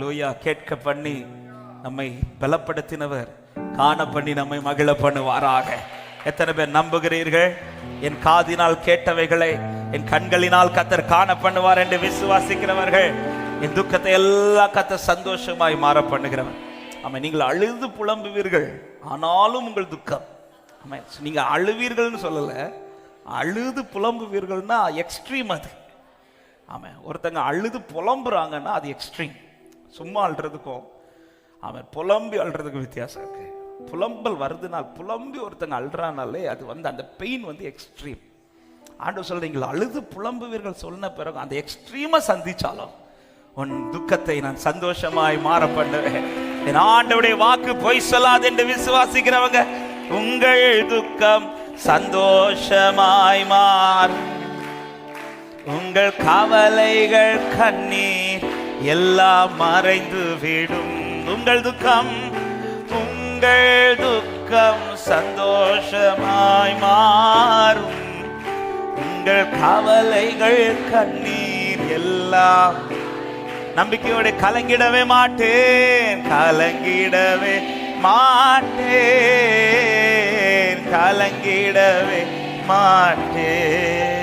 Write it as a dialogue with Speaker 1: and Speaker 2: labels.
Speaker 1: லூயா கேட்க பண்ணி நம்மை பலப்படுத்தினவர். காண பண்ணி நம்மை மகிழ பண்ணுவாராக. எத்தனை பேர் நம்புகிறீர்கள்? என் காதினால் கேட்டவைகளை என் கண்களினால் கத்தர் காண பண்ணுவார் என்று விசுவாசிக்கிறவர்கள். என் துக்கத்தை எல்லாம் கத்தர் சந்தோஷமாய் மாற பண்ணுகிறவர். ஆமாம் நீங்கள் அழுது புலம்புவீர்கள். ஆனாலும் உங்கள் துக்கம். ஆமாம் நீங்க அழுவீர்கள்னு சொல்லல. அழுது புலம்புவீர்கள்னா எக்ஸ்ட்ரீம் அது. ஆமாம் ஒருத்தங்க அழுது புலம்புறாங்கன்னா அது எக்ஸ்ட்ரீம் சும்மா அழுறதுக்கும் அவன் புலம்பி அழுறதுக்கும் வித்தியாசம் இருக்கு. புலம்பல் வருதுனால் புலம்பி ஒருத்தங்க அழுறானாலே அது வந்து அந்த பெயின் வந்து எக்ஸ்ட்ரீம் ஆண்டு சொல்றீங்களா அழுது புலம்புவீர்கள் சொன்ன பிறகு அந்த எக்ஸ்ட்ரீமை சந்திச்சாலும் உன் துக்கத்தை நான் சந்தோஷமாய் மாற பண்ணுவேன். என் ஆண்டவுடைய வாக்கு பொய் சொல்லாது என்று விசுவாசிக்கிறவங்க உங்கள் துக்கம் சந்தோஷமாய் மாறும். உங்கள் கவலைகள் கண்ணீர் எல்லாம் மறைந்து விடும் உங்கள் துக்கம். உங்கள் துக்கம் சந்தோஷமாய் மாறும். உங்கள் கவலைகள் கண்ணீர் எல்லாம் நம்பிக்கையோட கலங்கிடவே மாட்டேன். கலங்கிடவே மாட்டேன். கலங்கிடவே மாட்டேன்.